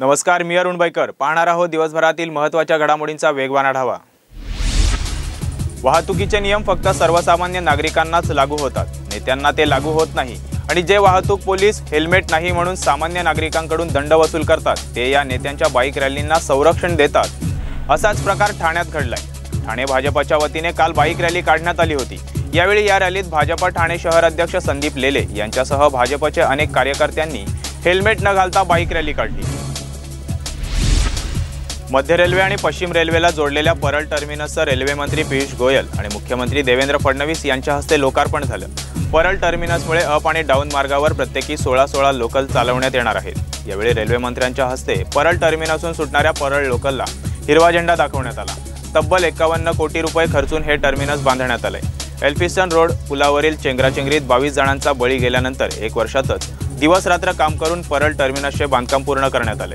नमस्कार मी अरुण बैकर. पाहणार आहोत दिवसभरातील महत्त्वाच्या घडामोडींचा वेगवान आढावा. वाहतुकीचे नियम फक्त सर्वसामान्य नागरिकांनाच लागू होतात. नेत्यांना ते लागू होत नाही. आणि जे वाहतूक पोलीस हेल्मेट नाही म्हणून सामान्य नागरिकांकडून दंड वसूल करतात ते या नेत्यांच्या बाईक रॅलींना संरक्षण देतात. असाच प्रकार ठाण्यात घडलाय. ठाणे भाजपच्या वतीने काल बाईक रॅली काढण्यात आली होती. यावेळी या रॅलीत भाजपा ठाणे शहर अध्यक्ष संदीप लेले यांच्यासह भाजपचे अनेक कार्यकर्त्यांनी हेल्मेट न घालता बाईक रॅली काढली. मध्य रेल्वे आणि पश्चिम रेल्वेला जोडलेल्या परळ टर्मिनसचं रेल्वेमंत्री पियुष गोयल आणि मुख्यमंत्री देवेंद्र फडणवीस यांच्या हस्ते लोकार्पण झालं. परळ टर्मिनसमुळे अप आणि डाऊन मार्गावर प्रत्येकी सोळा सोळा लोकल चालवण्यात येणार आहेत. यावेळी रेल्वेमंत्र्यांच्या हस्ते परळ टर्मिनसहून सुटणाऱ्या परळ लोकलला हिरवा झेंडा दाखवण्यात आला. तब्बल एकावन्न कोटी रुपये खर्चून हे टर्मिनस बांधण्यात आलंय. एल्फिस्टन रोड पुलावरील चेंगराचेंगरीत बावीस जणांचा बळी गेल्यानंतर एक वर्षातच दिवस रात्र काम करून परळ टर्मिनसचे बांधकाम पूर्ण करण्यात आले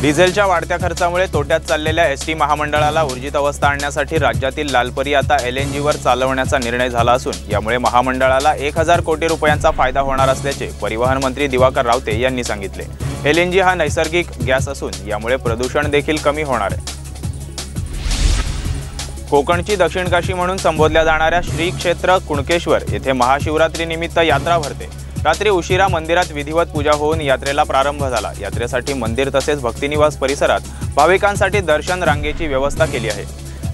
डिझेलच्या वाढत्या खर्चामुळे तोट्यात चाललेल्या एस टी महामंडळाला ऊर्जित अवस्था आणण्यासाठी राज्यातील लालपरी आता एल एन जीवर चालवण्याचा निर्णय झाला असून यामुळे महामंडळाला एक हजार कोटी रुपयांचा फायदा होणार असल्याचे परिवहन मंत्री दिवाकर रावते यांनी सांगितले. एल एन जी हा नैसर्गिक गॅस असून यामुळे प्रदूषण देखील कमी होणार आहे. कोकणची दक्षिण काशी म्हणून संबोधल्या जाणाऱ्या श्री क्षेत्र कुणकेश्वर येथे महाशिवरात्रीनिमित्त यात्रा भरते. रात्री उशिरा मंदिरात विधिवत पूजा होऊन यात्रेला प्रारंभ झाला. यात्रेसाठी मंदिर तसेच भक्तिनिवास परिसरात भाविकांसाठी दर्शन रांगेची व्यवस्था केली आहे.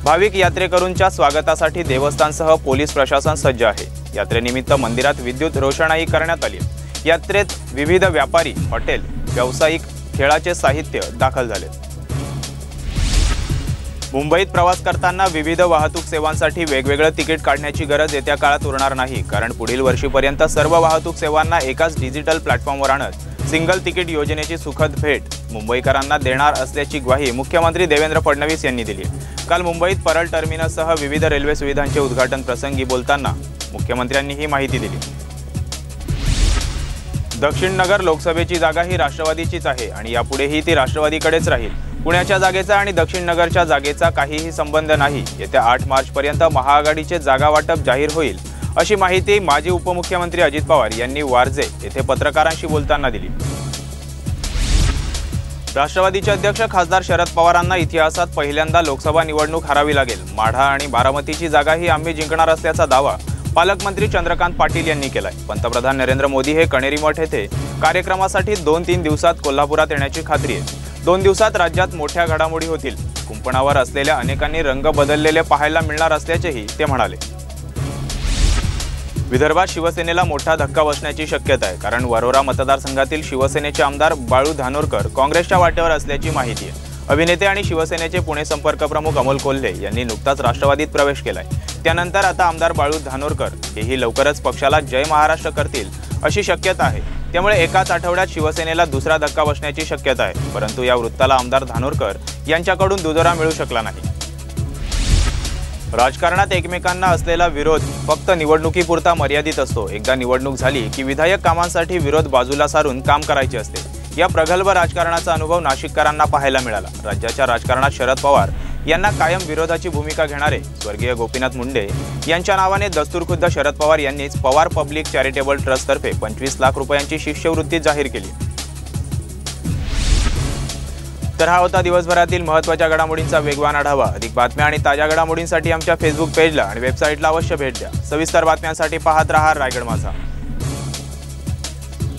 भाविक यात्रेकरूंच्या स्वागतासाठी देवस्थानसह पोलीस प्रशासन सज्ज आहे. यात्रेनिमित्त मंदिरात विद्युत रोषणाई करण्यात आली. यात्रेत विविध व्यापारी हॉटेल व्यावसायिक खेळाचे साहित्य दाखल झाले. मुंबईत प्रवास करताना विविध वाहतूक सेवांसाठी वेगवेगळं तिकीट काढण्याची गरज येत्या काळात उरणार नाही. कारण पुढील वर्षीपर्यंत सर्व वाहतूक सेवांना एकाच डिजिटल प्लॅटफॉर्मवर आणत सिंगल तिकीट योजनेची सुखद भेट मुंबईकरांना देणार असल्याची ग्वाही मुख्यमंत्री देवेंद्र फडणवीस यांनी दिली. काल मुंबईत परळ टर्मिनससह विविध रेल्वे सुविधांचे उद्घाटन प्रसंगी बोलताना मुख्यमंत्र्यांनी ही माहिती दिली. दक्षिण नगर लोकसभेची जागा ही राष्ट्रवादीचीच आहे आणि यापुढेही ती राष्ट्रवादीकडेच राहील. पुण्याच्या जागेचा आणि दक्षिण नगरच्या जागेचा काहीही संबंध नाही. येत्या आठ मार्चपर्यंत महाआघाडीचे जागा वाटप जाहीर होईल अशी माहिती माजी उपमुख्यमंत्री अजित पवार यांनी वारजे येथे पत्रकारांशी बोलताना दिली. राष्ट्रवादीचे अध्यक्ष खासदार शरद पवारांना इतिहासात पहिल्यांदा लोकसभा निवडणूक हरावी लागेल. माढा आणि बारामतीची जागाही आम्ही जिंकणार असल्याचा दावा पालकमंत्री चंद्रकांत पाटील यांनी केलाय. पंतप्रधान नरेंद्र मोदी हे कणेरी मठ येथे कार्यक्रमासाठी दोन तीन दिवसात कोल्हापुरात येण्याची खात्री आहे. दोन दिवसात राज्यात मोठ्या घडामोडी होतील. कुंपणावर असलेल्या अनेकांनी रंग बदललेले पाहायला मिळणार असल्याचेही ते म्हणाले. विदर्भात शिवसेनेला मोठा धक्का बसण्याची शक्यता आहे कारण वरोरा मतदारसंघातील शिवसेनेचे आमदार बाळू धानोरकर काँग्रेसच्या वाटेवर असल्याची माहिती आहे. अभिनेते आणि शिवसेनेचे पुणे संपर्क प्रमुख अमोल कोल्हे यांनी नुकताच राष्ट्रवादीत प्रवेश केलाय. त्यानंतर आता आमदार बाळू धानोरकर हेही लवकरच पक्षाला जय महाराष्ट्र करतील अशी शक्यता आहे. त्यामुळे एकाच आठवड्यात शिवसेनेला दुसरा धक्का बसण्याची शक्यता आहे. परंतु या वृत्ताला आमदार धानोरकर यांच्याकडून दुजोरा मिळू शकला नाही. राजकारणात एकमेकांना असलेला विरोध फक्त निवडणुकीपुरता मर्यादित असतो. एकदा निवडणूक झाली की विधायक कामांसाठी विरोध बाजूला सारून काम करायचे असते. या प्रगल्भ राजकारणाचा अनुभव नाशिककरांना पाहायला मिळाला. राज्याच्या राजकारणात शरद पवार यांना कायम विरोधाची भूमिका घेणारे स्वर्गीय गोपीनाथ मुंडे यांच्या नावाने दस्तूरखुद्द शरद पवार यांनीच पवार पब्लिक चॅरिटेबल ट्रस्टतर्फे पंचवीस लाख रुपयांची शिष्यवृत्ती जाहीर केली. तर हा होता दिवसभरातील महत्त्वाच्या घडामोडींचा वेगवान आढावा. अधिक बातम्या आणि ताज्या घडामोडींसाठी आमच्या फेसबुक पेजला आणि वेबसाईटला अवश्य भेट द्या. सविस्तर बातम्यांसाठी पाहत रहा रायगड माझा.